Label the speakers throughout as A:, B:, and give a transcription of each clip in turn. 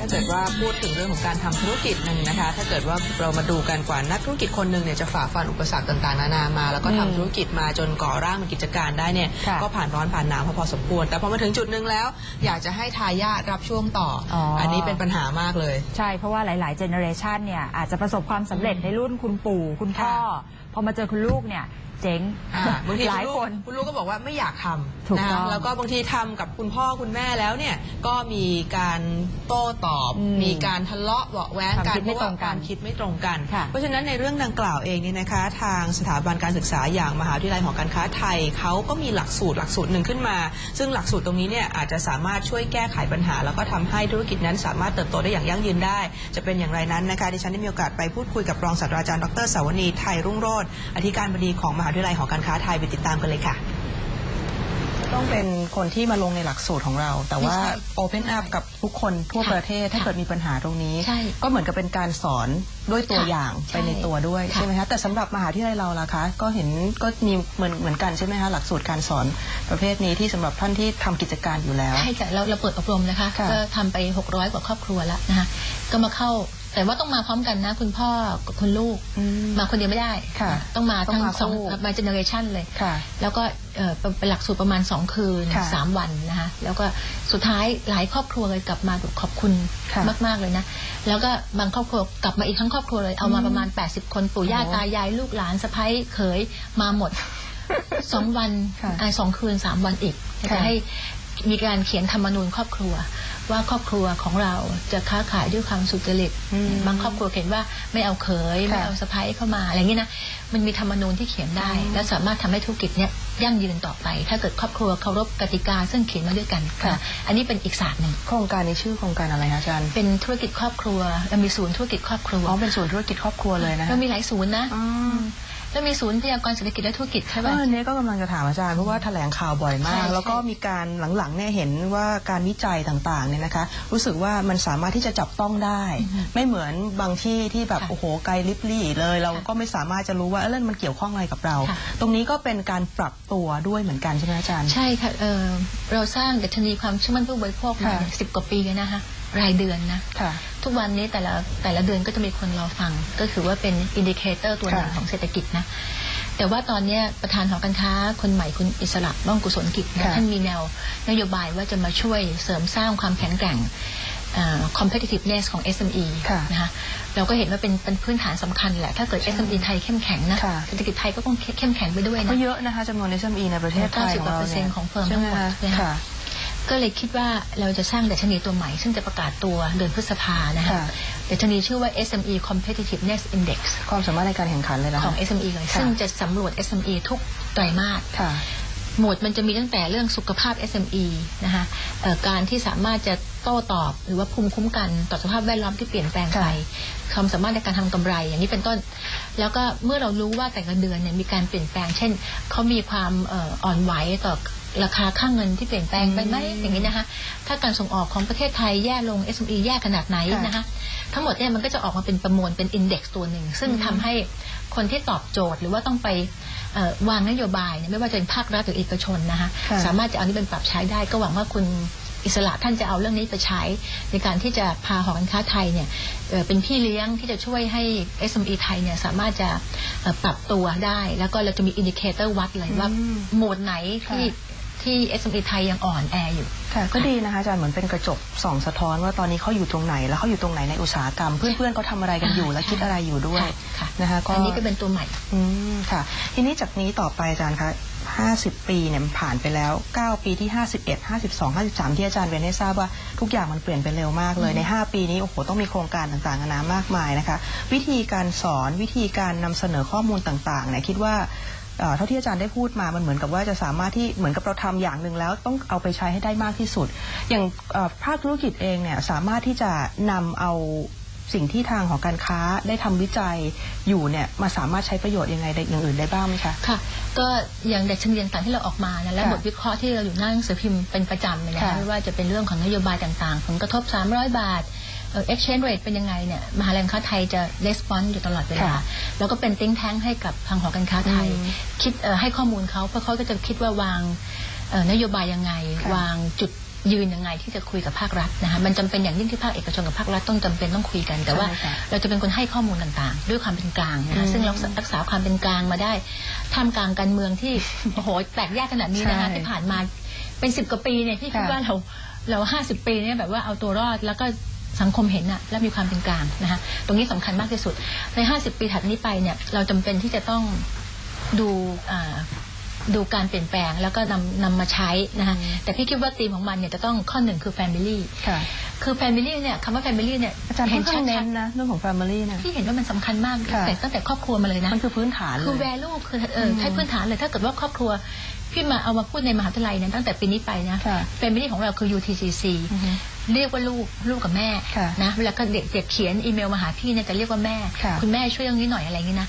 A: ถ้าเกิดว่าพูดถึงเรื่องของการทำธุรกิจหนึ่งนะคะ ถ้าเกิดว่าเรามาดูกันกว่านักธุรกิจคนหนึ่งเนี่ยจะฝ่าฟันอุปสรรคต่างๆนานามา แล้วก็ทำ
B: อืม
A: ธุรกิจมาจนก่อร่างเป็นกิจการได้เนี่ย
B: ค่ะ
A: ก็ผ่านร้อนผ่านหนาวพอพอสมควร แต่พอมาถึงจุดหนึ่งแล้ว อยากจะให้ทายาทรับช่วงต่ออ
B: ออั
A: อันนี้เป็นปัญหามากเลย
B: ใช่เพราะว่าหลายๆเจเนอเรชันเนี่ยอาจจะประสบความสำเร็จในรุ่นคุณปู่คุณพ่อพอมาเจอคุณลูกเนี่ยเจ๊ง
A: อ่าบางที
B: หลาย
A: ณลูก
B: คน
A: คุณลูกก็บอกว่าไม่อยากทำ
B: ถูก
A: นะ
B: ต้
A: คะ
B: อง
A: แล้วก็บางทีทำกับคุณพ่อคุณแม่แล้วเนี่ยก็มีการโต้ตอบ
B: อืม
A: มีการทะเลาะเบาะแว้ง
B: ความ
A: กัน
B: คิดไม่
A: เพาะว่า
B: ตรงกัน
A: ความคิดไม่ตรงกัน
B: ค่ะ
A: เพราะฉะนั้นในเรื่องดังกล่าวเองเนี่ยนะคะ ทางสถาบันการศึกษาอย่างมหาวิทยาลัยหอการค้าไทยเขาก็มีหลักสูตรหลักสูตรหนึ่งขึ้นมา ซึ่งหลักสูตรตรงนี้เนี่ยอาจจะสามารถช่วยแก้ไขปัญหา แล้วก็ทำให้ธุรกิจนั้นสามารถเติบโตได้อย่างยั่งยืนได้ จะเป็นอย่างไรนั้นนะคะดิฉันได้มีโอกาสไปพูดคุยกับรองศาสตราจารย์ดรสาวนีไทยรุ่งโรจน์อธิการบดีของมหาวิทยาลัยหอการค้าไทยไปติดตามกันเลยค่ะ ต้องเป็นคนที่มาลงในหลักสูตรของเรา แต่ว่า
C: ไม่ใช่
A: Open Up กับทุกคนทั่ว
C: ค่ะ
A: ประเทศถ้า
C: ค่ะ
A: เกิดมีปัญหาตรงนี้
C: ใช่
A: ก็เหมือนกับเป็นการสอนด้วยตัว
C: ค่ะ
A: อย่าง
C: ใช่
A: ไปในตัวด้วย
C: ค่ะ
A: ใช่ไหมคะแต่สำหรับมหาวิทยาลัยเราล่ะคะ ก็เห็นก็มีเหมือนเหมือนกันใช่ไหมคะหลักสูตรการสอนประเภทนี้ที่สำหรับท่านที่ทำกิจการอยู่แล้ว
C: ใช่ค่ะเราเราเปิดอบรมนะคะ
A: ค่ะ
C: ก็ทำไป 600 กว่าครอบครัวแล้วนะคะก็มาเข้า แต่ว่าต้องมาพร้อมกันนะ คุณพ่อกับคุณลูก
A: อืม
C: มาคนเดียวไม่ได้
A: ค่ะ
C: ต้องมา
A: ต้อง
C: ทั้ง
A: มา
C: สอง
A: คู่
C: มาเจเนอเรชันเลย
A: ค่ะ
C: แล้วก็เอ่อเป็นเป็นหลักสูตรประมาณ 2 คืน
A: ค่ะ
C: 3 วันนะคะแล้วก็สุดท้ายหลายครอบครัวเลยกลับมาแบบขอบคุณ
A: ค่ะ
C: มาก ๆ เลยนะ แล้วก็บางครอบครัวกลับมาอีกทั้งครอบครัวเลยเอามา
A: อืม
C: ประมาณ 80 คนปู่ย่า
A: โอ้โห
C: ตายายลูกหลานสะใภ้เขยมาหมด สองวัน
A: ค่ะ
C: อ่าสองคืนสามวันอีก
A: ค่ะ
C: จะให้มีการเขียนธรรมนูญครอบครัว ว่าครอบครัวของเราจะค้าขายด้วยความสุจริต
A: อืม
C: บางครอบครัวเขียนว่าไม่เอาเขย
A: ค่ะ
C: ไม่เอาสะใภ้เข้ามาอะไรอย่างนี้นะมันมีธรรมนูญที่เขียนได้ และสามารถทำให้ธุรกิจเนี้ยยั่งยืนต่อไป ถ้าเกิดครอบครัวเคารพกติกาซึ่งเขียนมาด้วยกัน
A: ค่ะ
C: นะอันนี้เป็นอีกศาสตร์หนึ่ง
A: โครงการนี้ชื่อโครงการอะไรคะอาจารย์
C: เป็นธุรกิจครอบครัวเรามีศูนย์ธุรกิจครอบครัว
A: อ๋อเป็นศูนย์ธุรกิจครอบครัวเลยนะ
C: เรามีหลายศูนย์นะ
A: อ๋อ
C: เรามีศูนย์พยากรณ์เศรษฐกิจและธุรกิจใช่
A: เอ
C: ป่ะ
A: อเนี่ยก็กำลังจะถามอาจารย์เพราะว่าแถลงข่าวบ่อยมา
C: ใช่
A: ก
C: ใช่
A: แล้วก็มีการหลังๆเนี่ยเห็นว่าการวิจัยต่างๆเนี่ยนะคะ รู้สึกว่ามันสามารถที่จะจับต้องได้ ไม่เหมือนบางที่ที่แบบ
C: ค่ะ
A: โอ้โหไกลลิบลี่เลย เรา
C: ค่ะ
A: ก็ไม่สามารถจะรู้ว่าเออเรื่องมันเกี่ยวข้องอะไรกับเรา
C: ค่ะ
A: ตรงนี้ก็เป็นการปรับตัวด้วยเหมือนกันใช่ไหมอาจารย์
C: ใช่ค่ะเอ่อเราสร้างดัชนีความเชื่อมั่นผู้บริโภคมา
A: ค่ะ
C: สิบกว่าปีแล้วนะคะ รายเดือนนะ
A: ค่ะ
C: ทุกวันนี้แต่ละแต่ละเดือนก็จะมีคนรอฟัง ก็คือว่าเป็นอินดิเคเตอร์ตัวหนึ่ง
A: ค่ะ
C: ของเศรษฐกิจนะแต่ว่าตอนเนี้ยประธานหอการค้าคนใหม่คุณอิสระบ้องกุศลกิจนะ
A: ค่ะ
C: ท่านมีแนวนโยบายว่าจะมาช่วยเสริมสร้างความแข็งแกร่งเอ่อ competitiveness ของ SME
A: ค่ะ
C: นะคะเราก็เห็นว่าเป็นเป็นพื้นฐานสำคัญแหละ ถ้าเกิด SME ไทยเข้มแข็งนะ
A: ค่ะ
C: เศรษฐกิจไทยก็ต้องเข้มแข็งไปด้วย
A: ก็
C: นะ
A: เยอะนะคะจำนวน SME ในประเทศไทยของเรา
C: 90%
A: เนี่ย
C: ของเฟิร์ม
A: ใช่ไห
C: ทั้งหมด
A: คะ
C: นะคะ
A: ค่ะ
C: ก็เลยคิดว่าเราจะสร้างดัชนีตัวใหม่ ซึ่งจะประกาศตัวเดือนพฤษภานะคะ
A: ค่ะ
C: ดัชนีชื่อว่า SME Competitiveness Index
A: ความสามารถในการแข่งขันเลยนะ
C: ข
A: คะ
C: อง SME เลย
A: ค่ะ
C: ซึ่งจะสำรวจ SME ทุกไตรมาส
A: ค่ะ
C: หมวดมันจะมีตั้งแต่เรื่องสุขภาพ SME นะคะเอ่อการที่สามารถจะ โต้ตอบ หรือว่าภูมิคุ้มกันต่อสภาพแวดล้อมที่เปลี่ยนแปลงไปความสามารถในการทำกำไร อย่างนี้เป็นต้น แล้วก็เมื่อเรารู้ว่าแต่ละเดือนเนี่ยมีการเปลี่ยนแปลง เช่นเขามีความเอ่ออ่อนไหวต่อราคาค่างเงินที่เปลี่ยนแปลงไปไหมอย่างนี้นะคะถ้าการส่งออกของประเทศไทยแย่ลง SME แย่ขนาดไหน
A: ค่ะ
C: นะคะทั้งหมดเนี่ยมันก็จะออกมาเป็นประมวลเป็นอินเด็กซ์ตัวหนึ่ง ซึ่งทำให้คนที่ตอบโจทย์หรือว่าต้องไปเอ่อวางนโยบายเนี่ยไม่ว่าจะเป็นภาครัฐหรือเอกชนนะคะ
A: ค่ะ
C: สามารถจะเอานี้เป็นปรับใช้ได้ก็หวังว่าคุณ อิสระท่านจะเอาเรื่องนี้ไปใช้ ในการที่จะพาหอการค้าไทยเนี่ยเอ่อเป็นพี่เลี้ยงที่จะช่วยให้ SME ไทยเนี่ยสามารถจะเอ่อปรับตัวได้ แล้วก็เราจะมีอินดิเคเตอร์วัดเลยว่า
A: อืม
C: โหมดไหนที่
A: ค่ะ
C: ที่ SME ไทยยังอ่อนแออยู่
A: ค่ะก็ดีนะคะอาจารย์เหมือนเป็นกระจกส่องสะท้อนว่าตอนนี้เขาอยู่ตรงไหน แล้วเขาอยู่ตรงไหนในอุตสาหกรรม เพื่อนๆเขาทำอะไรกันอยู่
C: อ่า
A: และคิดอะไรอยู่ด้วย
C: ค่ะค่ะ
A: นะคะก็
C: อันนี้ก็เป็นตัวใหม่
A: อืมค่ะ ทีนี้จากนี้ต่อไปอาจารย์คะ50 ปีเนี่ยมันผ่านไปแล้ว 9 ปีที่ 51 52 53 ที่อาจารย์เรียนให้ทราบว่าทุกอย่างมันเปลี่ยนไปเร็วมากเลยใน 5 ปีนี้โอ้โหต้องมีโครงการต่างๆนานามากมายนะคะ วิธีการสอนวิธีการนำเสนอข้อมูลต่างๆเนี่ยคิดว่า เอ่อเท่าที่อาจารย์ได้พูดมามันเหมือนกับว่าจะสามารถที่เหมือนกับเราทำอย่างหนึ่งแล้วต้องเอาไปใช้ให้ได้มากที่สุด อย่างเอ่อภาคธุรกิจเองเนี่ยสามารถที่จะนำเอาสิ่งที่ทางของการค้าได้ทำวิจัยอยู่เนี่ยมาสามารถใช้ประโยชน์ยังไงได้อย่างอื่นได้บ้างไหมคะ
C: ค่ะ ก็อย่างดัชนีต่างๆที่เราออกมานะและ
A: ค่ะ
C: บทวิเคราะห์ที่เราอยู่หน้าหนังสือพิมพ์เป็นประจำเลยนะ
A: ค่ะ
C: คะไม่ว่าจะเป็นเรื่องของนโยบายต่างๆ ผลกระทบ 300 บาทเอ่อ exchange rate เป็นยังไงเนี่ยมหาลัยการค้าไทยจะ response อยู่ตลอดเวลา
A: ค่ะ
C: แล้วก็เป็น think tank ให้กับทางหอการค้าไทย
A: อืม
C: คิดเอ่อให้ข้อมูลเขาเพราะเขาก็จะคิดว่าวางเอ่อนโยบายยังไง
A: ค่ะ
C: วางจุดยืนยังไงที่จะคุยกับภาครัฐนะคะมันจำเป็นอย่างยิ่งที่ภาคเอกชนกับภาครัฐต้องจำเป็นต้องคุยกัน แต่ว่า
A: ใช่ค่ะ
C: เราจะเป็นคนให้ข้อมูลต่างๆ ด้วยความเป็นกลางนะคะ
A: อืม
C: ซึ่งเรารักษาความเป็นกลางมาได้ท่ามกลางการเมืองที่โอ้โหแตกแยกขนาดนี้นะคะ
A: ใช่
C: ที่ผ่านมาเป็นสิบกว่าปีเนี่ยพี่คิด
A: ค่ะ
C: ว่าเราเราห้าสิบปีเนี่ยแบบว่าเอาตัวรอดแล้วก็ สังคมเห็นอะและมีความเป็นกลางนะคะตรงนี้สำคัญมากที่สุด ในห้าสิบปีถัดนี้ไปเนี่ยเราจำเป็นที่จะต้องดูอ่าดูการเปลี่ยนแปลงแล้วก็นำนำมาใช้นะคะแต่พี่คิดว่าธีมของมันเนี่ยจะต้องข้อหนึ่งคือ family
A: ค่ะ
C: คือ family เนี่ยคำว่า family เนี่ย
A: อาจารย์
C: เห็
A: ค่อนนข้าง
C: ชั
A: เน้
C: ด
A: นนะเรื่องของ Family นะ
C: ๆพี่เห็นว่ามันสำคัญมาก
A: ค่ะ
C: แต่ตั้งแต่ครอบครัวมาเลยนะ
A: มันคือพื้นฐาน
C: คือ
A: เลย
C: value คือเออ
A: อืม
C: ใช้พื้นฐานเลยถ้าเกิดว่าครอบครัว พี่มาเอามาพูดในมหาวิทยาลัยเนี่ยตั้งแต่ปีนี้ไปนะ
A: ค่ะ
C: family ของเราคือ UTCC
A: อือฮึ
C: เรียกว่าลูกลูกกับแม่
A: ค่ะ
C: นะเวลาก็เด็กเด็กเขียนอีเมลมาหาพี่เนี่ยจะเรียกว่าแม่
A: ค่ะ
C: ณแม่ช่วยเรื่องนี้หน่อยอะไรอย่างนี้นะ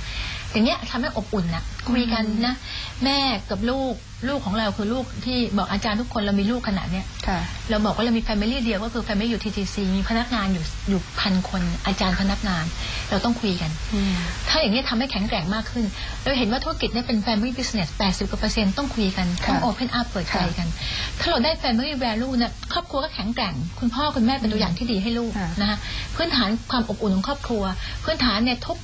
C: อย่างเงี้ยทำให้อบอุ่นนะคุยกันนะ แม่กับลูกลูกของเราคือลูกที่บอกอาจารย์ทุกคนเรามีลูกขนาดเนี้ย
A: ค่ะ
C: เราบอกว่าเรามี Family เดียวก็คือ Family อยู่ TTC มีพนักงานอยู่อยู่พันคน อาจารย์พนักงาน เราต้องคุยกัน
A: อืม
C: ถ้าอย่างนี้ทำให้แข็งแกร่งมากขึ้น เราเห็นว่าธุรกิจเนี่ยเป็น Family Business 80กว่าเปอร์เซ็นต์ต้องคุยกัน ต้อง
A: ค่ะ
C: Open Up เปิดใจ
A: ค่ะ
C: กัน ถ้าเราได้ Family Value เนี่ยครอบครัวก็แข็งแกร่ง คุณพ่อคุณแม่เป็นตัวอย่างที่ดีให้ลูก
A: ค่ะ
C: นะคะพื้นฐานความอบอุ่นของครอบครัว พื้นฐานเนี่ยทุก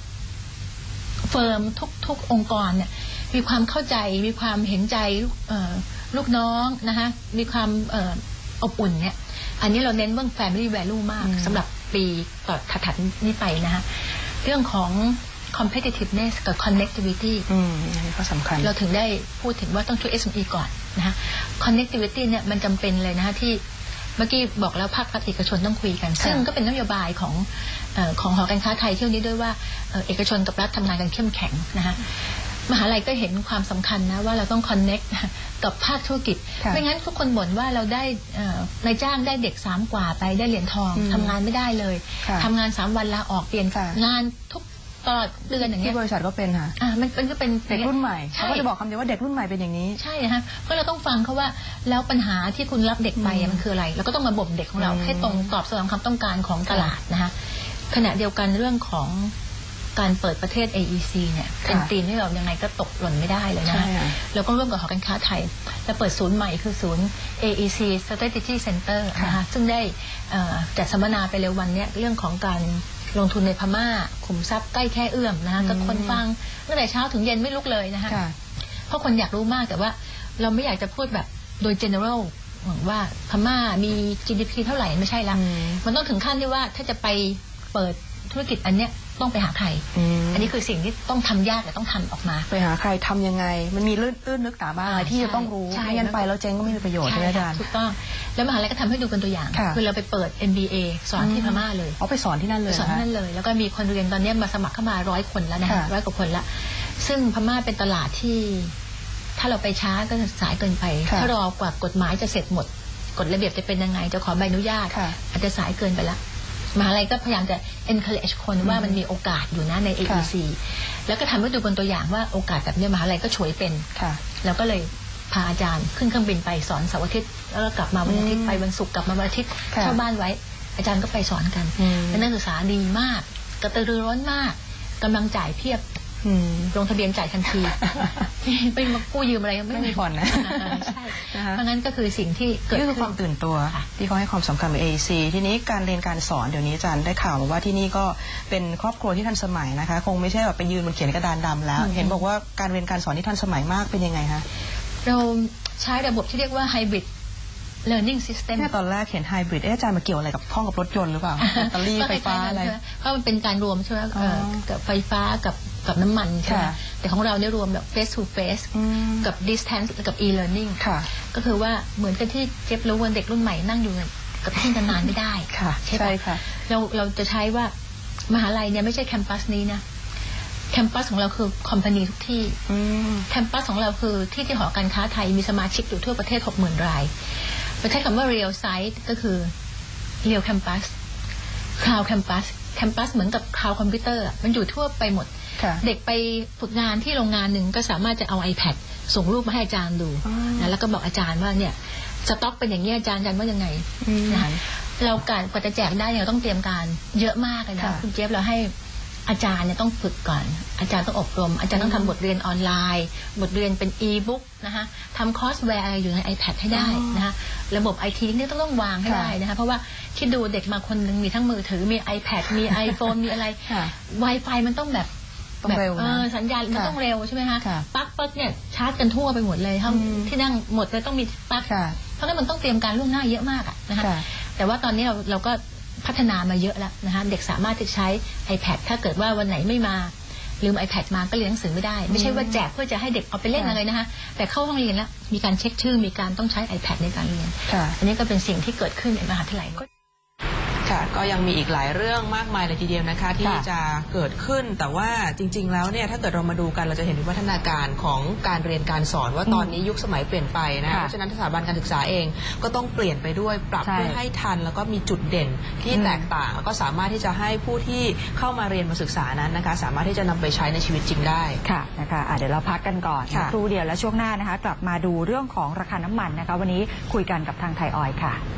C: เฟิร์มทุกทุกองค์กรเนี่ยมีความเข้าใจมีความเห็นใจลูกเอ่อลูกน้องนะคะมีความเอ่ออบอุ่นเนี่ยอันนี้เราเน้นเรื่อง family value มาก
A: อืม
C: สำหรับปีต่อถัดๆนี้ไปนะคะเรื่องของ competitiveness กับ connectivity
A: อืมอันนี้ก็สำคัญ
C: เราถึงได้พูดถึงว่าต้องช่วย SME ก่อนนะคะ connectivity เนี่ยมันจำเป็นเลยนะคะที่เมื่อกี้บอกแล้วภาครัฐเอกชนต้องคุยกัน ซึ่งก็เป็นนโยบายของเออ ของหอการค้าไทยเที่ยวนี้ด้วยว่าเอ่อเอกชนกับรัฐทำงานกันเข้มแข็งนะคะมหาลัยก็เห็นความสำคัญนะว่าเราต้อง connect กับภาคธุรกิจ
A: ค่ะ
C: ไม่งั้นทุกคนบ่นว่าเราได้เอ่อนายจ้างได้เด็กสามกว่าไปได้เหรียญทอง
A: อืม
C: ทำงานไม่ได้เลย
A: ค่ะ
C: ทำงานสามวันลาออกเปลี่ยน
A: ค่ะ
C: งานทุกตลอดเดือนอย่างเงี้
A: ที่
C: ย
A: บริษัทก็เป็นค่ะ
C: อะมันมันก็เป็น
A: เด็กรุ่นใหม่
C: ใช่
A: เขาก็จะบอกคำเดียวว่าเด็กรุ่นใหม่เป็นอย่างนี้
C: ใช่นะคะเพราะเราต้องฟังเขาว่าแล้วปัญหาที่คุณรับเด็กไป
A: อื
C: อะ
A: ม
C: มันคืออะไรเราก็ต้องมาบ่มเด็กของเรา
A: อืม
C: ให้ตรงตอบสนองความต้องการของตลาดนะคะ ขณะเดียวกันเรื่องของการเปิดประเทศ AEC เนี่ยเป็นธีมที่เรายังไงก็ตกหล่นไม่ได้เลยนะ
A: ใช่
C: คะ
A: ค่ะ
C: แล้วก็ร่วมกับหอการค้าไทย และเปิดศูนย์ใหม่คือศูนย์ AEC Strategy Center นะคะซึ่งได้เอ่อจัดสัมมนาไปเร็ววันเนี้ยเรื่องของการลงทุนในพม่าขุมทรัพย์ใกล้แค่เอื้อมนะคะก็คนฟังตั้งแต่เช้าถึงเย็นไม่ลุกเลยนะคะ
A: ค่ะ
C: เพราะคนอยากรู้มากแต่ว่าเราไม่อยากจะพูดแบบโดย general ว่าพม่ามี GDP เท่าไหร่ไม่ใช่ละ
A: อืม
C: มันต้องถึงขั้นที่ว่าถ้าจะไป เปิดธุรกิจอันเนี้ยต้องไปหาใคร
A: อืม
C: อันนี้คือสิ่งที่ต้องทำยากแต่ต้องทำออกมา
A: ไปหาใครทำยังไง มันมีลื่นอื้นนึกตาบ้างอะไรที่จะต้องรู้
C: ใช่
A: ไม่งั้นไปแล้วเจ๊งก็ไม่มีประโยชน์ใช่ไหมอาจารย์
C: ถูกต้อง แล้วมหาลัยก็ทำให้ดูเป็นตัวอย่าง
A: ค่ะ
C: อเราไปเปิด MBA สอนที่พม่าเลย
A: เอาไปสอนที่นั่นเลย
C: สอนที่นั่นเลย แล้วก็มีคนเรียนตอนเนี้ยมาสมัครเข้ามาร้อยคนแล้วนะคะ
A: ค่ะ
C: ร้อยกว่าคนละ ซึ่งพม่าเป็นตลาดที่ ถ้าเราไปช้าก็สายเกินไป
A: ค่ะ
C: ถ้ารอกว่ากฎหมายจะเสร็จหมดกฎระเบียบจะเป็นยังไงจะขอใบอนุญาต
A: ค่ะ
C: อาจจะสายเกินไปละ มหาลัยก็พยายามจะ encourage คนว่ามันมีโอกาสอยู่นะใน AEC แล้วก็ทำให้ดูบนตัวอย่างว่าโอกาสแบบเนี้ยมหาลัยก็ฉวยเป็น
A: ค่ะ
C: แล้วก็เลยพาอาจารย์ขึ้นเครื่องบินไปสอนเสาร์อาทิตย์แล้วก็กลับมาวันอาทิตย์
A: อืม
C: ไปวันศุกร์กลับมาวันอาทิตย์
A: ค่ะ
C: เช่าบ้านไว้ อาจารย์ก็ไปสอนกัน
A: อืม
C: และนักศึกษาดีมาก กระตือรือร้นมากกำลังจ่ายเพียบ
A: อืม
C: ลงทะเบียนจ่ายทันที ไม่มากู้ยืมอะไร
A: ไม่มีผ่อนนะ
C: ใช่
A: นะคะ
C: เพราะงั้นก็คือสิ่งที่เกิด
A: นี่คือ
C: ขึ้
A: ความตื่นตัว
C: ค่ะ
A: ที่เขาให้ความสำคัญกับ AEC ทีนี้การเรียนการสอนเดี๋ยวนี้อาจารย์ได้ข่าวมาว่าที่นี่ก็เป็นครอบครัวที่ทันสมัยนะคะ คงไม่ใช่แบบไปยืนบนเขียนกระดานดำแล้ว เห็นบอกว่าการเรียนการสอนที่ทันสมัยมากเป็นยังไงคะ
C: เราใช้ระบบที่เรียกว่า hybrid learning system
A: เนี่ยตอนแรกเห็นไฮบริดเอ๊ะอาจารย์มาเกี่ยวอะไรกับห้องกับรถยนต์หรือเปล่าแบตเตอรี่ไฟฟ้าอะไร
C: ก็คล้ยๆกันใช่หมเพราะมันเป็นการรวมใช่ไหมเอ่ออ
A: อ
C: กับไฟฟ้ากับ กับน้ำมันใช่ไหม
A: ค่ะ
C: แต่ของเราเนี่ยรวมแบบ face to face
A: อืม
C: กับ distance กับ e-learning
A: ค่ะ
C: ก็คือว่าเหมือนกันที่เจ็บรู้ว่าเด็กรุ่นใหม่นั่งอยู่กับที่นานๆไม่ได้
A: ค่ะ
C: ใช่
A: ใช่
C: ปะ
A: ค่ะ
C: เราเราจะใช้ว่ามหาลัยเนี่ยไม่ใช่แคมปัสนี้นะแคมปัสของเราคือคอมพานีทุกที่
A: อืม
C: แคมปัสของเราคือที่ที่หอการค้าไทยมีสมาชิกอยู่ทั่วประเทศ 60,000 รายเราใช้คำว่า real site ก็คือ real campus cloud campus campus เหมือนกับ cloud computer อะมันอยู่ทั่วไปหมด
A: ค่ะ
C: เด็กไปฝึกงานที่โรงงานหนึ่งก็สามารถจะเอา iPad ส่งรูปมาให้อาจารย์ดู
A: อ๋อ
C: นะแล้วก็บอกอาจารย์ว่าเนี่ยสต็อกเป็นอย่างนี้อาจารย์อาจารย์ว่ายังไง
A: อืม
C: นะคะเราการกว่าจะแจกได้เนี่ยเราต้องเตรียมการเยอะมากเลยนะ
A: ค่ะ
C: คุณเจฟเราให้อาจารย์เนี่ยต้องฝึกก่อน อาจารย์ต้องอบรม อาจารย์ต้องทำบทเรียนออนไลน์ บทเรียนเป็นอีบุ๊กนะคะทำคอร์สแวร์อะไรอยู่ใน iPad ให้ได้นะคะระบบไอทีนี่ต้องต้องวางให้
D: ค่ะ
C: ได้นะคะเพราะว่าคิดดูเด็กมาคนหนึงมีทั้งมือถือมี iPad มี iPhone มีอะไร
D: ค่ะ
C: Wi-Fi มันต้องแบบ
D: ต้องเร็วนะ
C: ออสัญญาณมัน
D: ค่ะ
C: ต้องเร็วใช่ไหมคะ
D: ค่ะ
C: ปลั๊กปลั๊กเนี่ยชาร์จกันทั่วไปหมดเลยห้อง
D: อืม
C: ที่นั่งหมดเลยต้องมีปลั๊ก
D: ค่ะ
C: เพราะฉะนั้นมันต้องเตรียมการล่วงหน้าเยอะมากอะนะคะ
D: ค่ะ
C: แต่ว่าตอนนี้เราเราก็พัฒนามาเยอะแล้วนะคะเด็กสามารถที่จะใช้ iPad ถ้าเกิดว่าวันไหนไม่มาลืม iPad มาก็เรียนหนังสือไม่ได้ ไม่ใช่ว่าแจกเพื่อจะให้เด็กเอาไปเล่น
D: ค่ะ
C: อะไรนะคะ แต่เข้าห้องเรียนแล้ว มีการเช็คชื่อมีการต้องใช้ iPad ในการเรียน
D: ค่ะ
C: อันนี้ก็เป็นสิ่งที่เกิดขึ้นในมหาวิทยาลัย
A: ค่ะก็ยังมีอีกหลายเรื่องมากมายเลยทีเดียวนะคะที่
D: ค่ะ
A: จะเกิดขึ้นแต่ว่าจริง ๆ แล้วเนี่ยถ้าเกิดเรามาดูกันเราจะเห็นวิวัฒนาการของการเรียนการสอนว่าตอนนี้ยุคสมัยเปลี่ยนไปนะ
B: ค่ะ
A: เพราะฉะนั้นสถาบันการศึกษาเองก็ต้องเปลี่ยนไปด้วยปรับ
B: ใช่
A: เพื่อให้ทัน แล้วก็มีจุดเด่นที่
B: อืม
A: แตกต่าง แล้วก็สามารถที่จะให้ผู้ที่เข้ามาเรียนมาศึกษานั้นนะคะ สามารถที่จะนำไปใช้ในชีวิตจริงได้
B: ค่ะนะคะอะเดี๋ยวเราพักกันก่อน
A: ค่ะ
B: ครู่เดียวแล้วช่วงหน้านะคะ กลับมาดูเรื่องของราคาน้ำมันนะคะ วันนี้คุยกันกับทางไทยออยล์ค่ะ